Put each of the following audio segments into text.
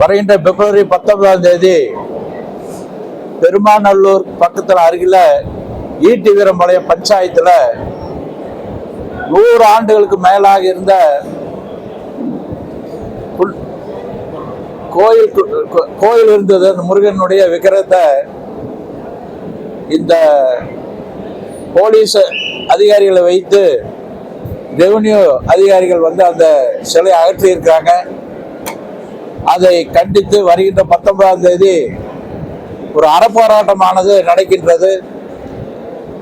வருகின்ற பிப்ரவரி பத்தொன்பதாம் தேதி பெருமாநல்லூர் பக்கத்தில் அருகில் ஈட்டி வீரம்பாளையம் பஞ்சாயத்தில் நூறு ஆண்டுகளுக்கு மேலாக இருந்த கோயில் கு- கோயில் இருந்தது. அந்த முருகனுடைய விக்கிரத்தை இந்த போலீஸ் அதிகாரிகளை வைத்து ரெவன்யூ அதிகாரிகள் வந்து அந்த சிலையை அகற்றியிருக்காங்க அதை கண்டித்து வருகின்ற பத்தொன்பதாம் தேதி ஒரு அறப்போராட்டமானது நடக்கின்றது.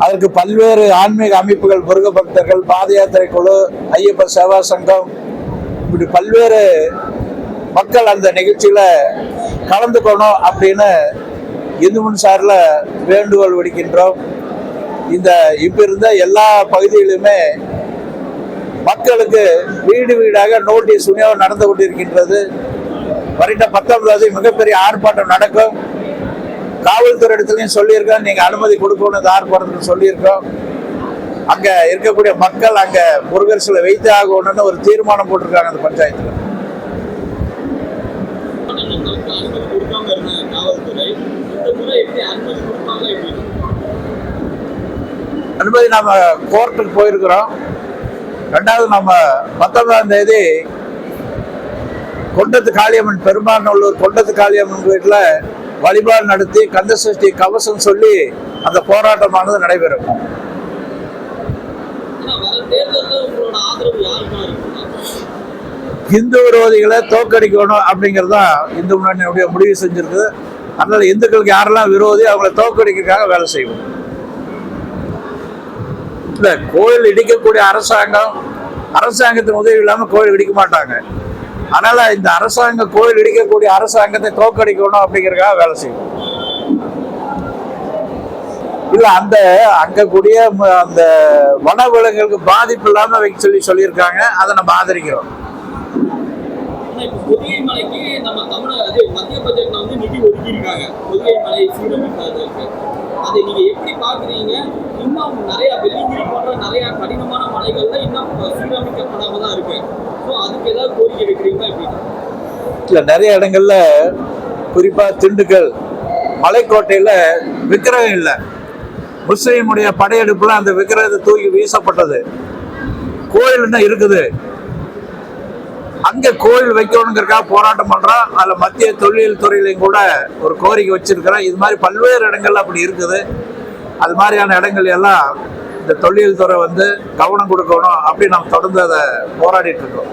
அதற்கு பல்வேறு ஆன்மீக அமைப்புகள் முருக பக்தர்கள் பாத யாத்திரை குழு ஐயப்ப சேவா சங்கம் இப்படி பல்வேறு மக்கள் அந்த நிகழ்ச்சியில் கலந்துக்கணும் அப்படின்னு இந்து முன் சார்ல வேண்டுகோள் விடுக்கின்றோம். இந்த இப்ப இருந்த எல்லா பகுதியிலுமே மக்களுக்கு வீடு வீடாக நோட்டீஸ் விநியோகம் நடந்து கொண்டிருக்கின்றது. வருகின்ற பத்தொன்பதாவது மிகப்பெரிய ஆர்ப்பாட்டம் நடக்கும். காவல்துறை இடத்துலையும் சொல்லியிருக்கோம். நீங்கள் அனுமதி கொடுக்கணும் ஆர்ப்பாட்டத்தில் சொல்லியிருக்கோம். அங்கே இருக்கக்கூடிய மக்கள் அங்கே முருகர் சிலை வைத்தே ஆகணும்னு ஒரு தீர்மானம் போட்டிருக்காங்க அந்த பஞ்சாயத்தில். அனுமதி கொடுக்காம அனுமதி நாம கோர்ட்டுக்கு போயிருக்கிறோம். ரெண்டாவது நம்ம பத்தொன்பதாம் தேதி கொண்டத்து காளியம்மன் பெருமாநல்லூர் கொண்டத்து காளியம்மன் வீட்டில் வழிபாடு நடத்தி கந்தசஷ்டி கவசம் சொல்லி அந்த போராட்டமானது நடைபெறும். இந்து விரோதிகளை தோக்கடிக்கணும் அப்படிங்கிறது தான் இந்து முன்னணியுடைய முடிவு செஞ்சிருக்கு அதனால இந்துக்களுக்கு யாரெல்லாம் விரோதி அவங்களை தோக்கடிக்கிறதுக்காக வேலை செய்வோம். இல்லை கோயில் இடிக்கக்கூடிய அரசாங்கம் அரசாங்கத்தின் உதவி இல்லாமல் கோயில் இடிக்க மாட்டாங்க. அதனால இந்த அரசாங்க கோயில் இடிக்கக்கூடிய அரசாங்கத்தை தோக்கடிக்கணும் அப்படிங்கறதுக்காக வேலை செய்யும் இல்லை அந்த அங்கக்கூடிய கூடிய ம- அந்த வனவிலங்குகளுக்கு பாதிப்பு இல்லாம வைக்க சொல்லி சொல்லியிருக்காங்க. அதை நம்ம ஆதரிக்கிறோம். ஆனா மலைக்கு நம்ம தமிழக மத்திய பட்ஜெட்ல வந்து நிதி ஒதுக்கியிருக்காங்க. பொதிகை மலை சீரமைக்கிறதுக்கு அதை நீங்க எப்படி பாக்குறீங்க இன்னும் நிறைய வெள்ளிங்கிரி போன்ற நிறைய கடினமான மலைகள்ல இன்னும் சீரமைக்கப்படாம தான் இருக்கு. இல்லை இல்ல நிறைய இடங்கள்ல குறிப்பா திண்டுக்கல் மலைக்கோட்டையில விக்கிரகம் இல்லை. முஸ்லீமுடைய படையெடுப்புல அந்த விக்கிரகத்தை தூக்கி வீசப்பட்டது. கோயில் இன்னும் இருக்குது. அங்க கோயில் வைக்கணுங்கிறக்காக போராட்டம் பண்றோம் அதுல மத்திய தொழில் துறையிலையும் கூட ஒரு கோரிக்கை வச்சிருக்கிறான். இது மாதிரி பல்வேறு இடங்கள்ல அப்படி இருக்குது. அது மாதிரியான இடங்கள் எல்லாம் இந்த தொழில் துறை வந்து கவனம் கொடுக்கணும் அப்படின்னு நம்ம தொடர்ந்து அதை போராடிட்டு இருக்கோம்.